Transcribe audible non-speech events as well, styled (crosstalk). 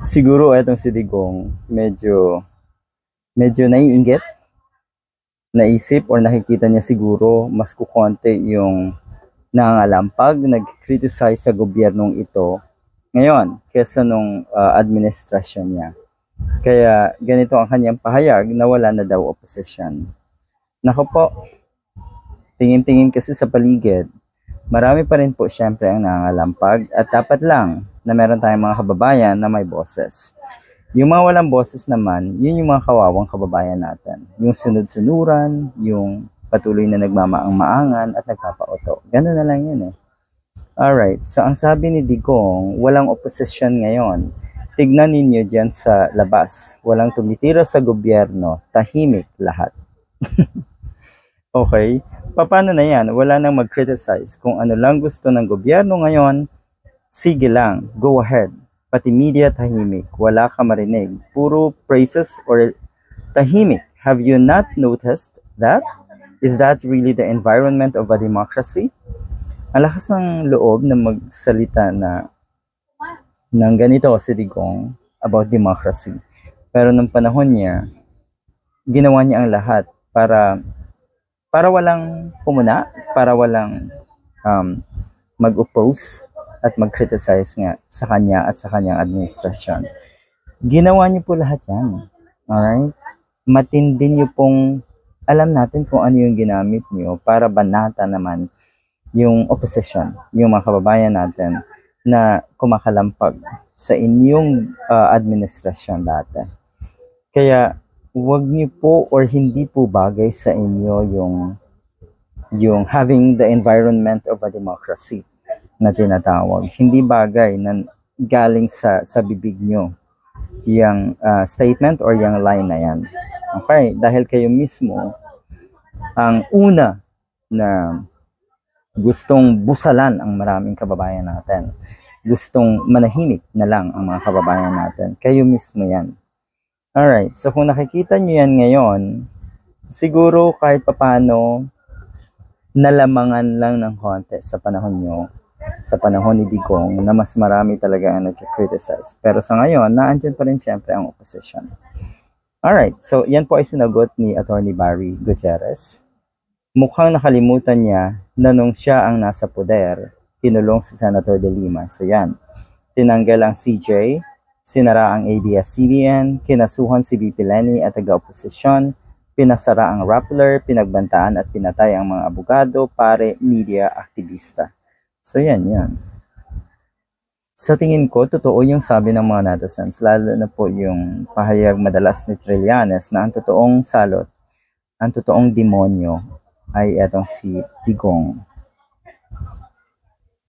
siguro etong si Digong medyo medyo naiinggit naisip or nakikita niya siguro mas kukonte yung nangangalampag, nag-criticize sa gobyernong ito ngayon kesa nung ah, administrasyon niya. Kaya ganito ang kanyang pahayag na wala na daw opposition. Nako po, tingin-tingin kasi sa paligid, marami pa rin po syempre ang nangangalampag at dapat lang na meron tayong mga kababayan na may boses. Yung mga walang boses naman, yun yung mga kawawang kababayan natin. Yung sunod-sunuran, yung patuloy na nagmamaang-maangan at nagpapauto. Ganun na lang yun eh. Alright, so ang sabi ni Digong, walang oposisyon ngayon. Tignan ninyo dyan sa labas. Walang tumitira sa gobyerno. Tahimik lahat. (laughs) okay? Paano na yan? Wala nang mag-criticize. Kung ano lang gusto ng gobyerno ngayon, sige lang, go ahead. Pati media tahimik. Wala ka marinig. Puro praises or tahimik. Have you not noticed that? Is that really the environment of a democracy? Ang lakas ng loob na magsalita na ng ganito si Digong about democracy. Pero nung panahon niya, ginawa niya ang lahat para para walang pumuna, para walang um, mag-oppose at mag-criticize nga sa kanya at sa kanyang administrasyon. Ginawa niyo po lahat yan. Alright? Matindi niyo pong alam natin kung ano yung ginamit niyo para banata naman yung opposition, yung mga kababayan natin na kumakalampag sa inyong uh, administrasyon dati. Kaya wag niyo po or hindi po bagay sa inyo yung yung having the environment of a democracy na tinatawag. Hindi bagay na galing sa sa bibig nyo yung uh, statement or yung line na yan. Okay, dahil kayo mismo ang una na gustong busalan ang maraming kababayan natin. Gustong manahimik na lang ang mga kababayan natin. Kayo mismo yan. Alright, so kung nakikita nyo yan ngayon, siguro kahit papano, nalamangan lang ng konti sa panahon nyo, sa panahon ni Digong, na mas marami talaga ang nag-criticize. Pero sa ngayon, naandyan pa rin siyempre ang opposition. Alright, so yan po ay sinagot ni Attorney Barry Gutierrez. Mukhang nakalimutan niya na nung siya ang nasa poder, kinulong si Senator De Lima. So yan, tinanggal ang CJ, sinara ang ABS-CBN, kinasuhan si VP Lenny at taga-oposisyon, pinasara ang Rappler, pinagbantaan at pinatay ang mga abogado, pare, media, aktivista. So yan, yan. Sa tingin ko, totoo yung sabi ng mga netizens, lalo na po yung pahayag madalas ni Trillanes na ang totoong salot, ang totoong demonyo ay etong si Digong.